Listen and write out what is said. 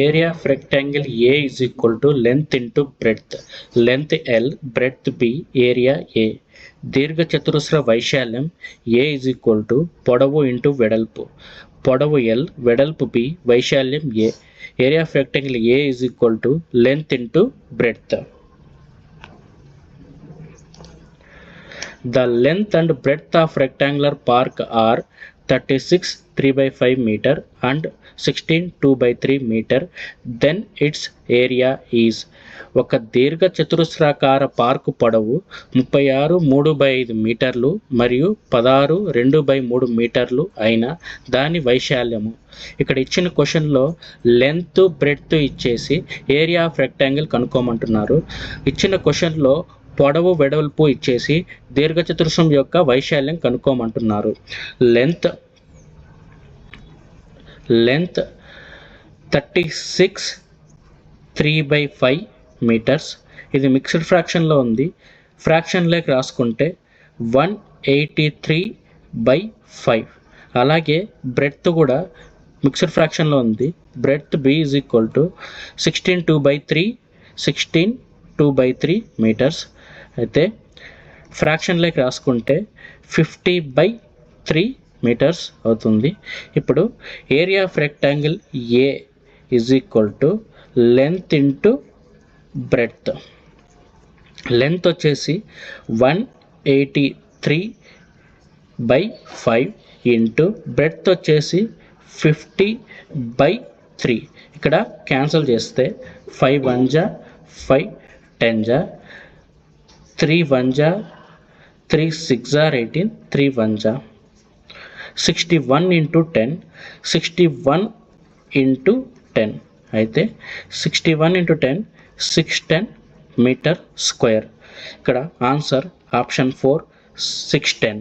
Area of rectangle A is equal to length into breadth length L breadth B area దీర్ఘ దీర్ఘచతురస్ర వైశాల్యం A is equal to పొడవు into వెడల్పు. పొడవు L వెడల్పు బి వైశాల్యం A area of rectangle A is equal to length into breadth The length and breadth of rectangular park are 36 3 by 5 meter and 16 2 by 3 meter. Then its area is ఒక దీర్ఘ చతురస్రాకార park పొడవు ముప్పై ఆరు మూడు by ఐదు మీటర్లు మరియు పదహారు రెండు బై మూడు మీటర్లు అయిన దాని వైశాల్యము ఇక్కడ ఇచ్చిన క్వశ్చన్లో లెంత్ బ్రెడ్త్ ఇచ్చేసి ఏరియా ఆఫ్ రెక్టాంగిల్ కనుక్కోమంటున్నారు ఇచ్చిన క్వశ్చన్లో పొడవు వెడల్పు ఇచ్చేసి దీర్ఘచతురస్రం యొక్క వైశాల్యం కనుక్కోమంటున్నారు. Length length thirty six three by five metres. ఇది మిక్స్డ్ ఫ్రాక్షన్లో ఉంది. ఫ్రాక్షన్లోకి రాసుకుంటే one eighty three by five. అలాగే బ్రెడ్త్ కూడా మిక్స్డ్ ఫ్రాక్షన్లో ఉంది. Breadth B is equal to sixteen two by three sixteen two by three metres. అయితే ఫ్రాక్షన్లోకి రాసుకుంటే ఫిఫ్టీ బై త్రీ మీటర్స్ అవుతుంది. ఇప్పుడు area of rectangle A is equal to length into breadth length వచ్చేసి one eighty three by five into breadth వచ్చేసి fifty by three ఇక్కడ cancel చేస్తే five one జా ఫైవ్ టెన్ జా త్రీ వన్ జా three six or eighteen three one జా sixty one into ten sixty one into ten. అయితే sixty one into ten six ten metre square. ఇక్కడ answer option four six ten.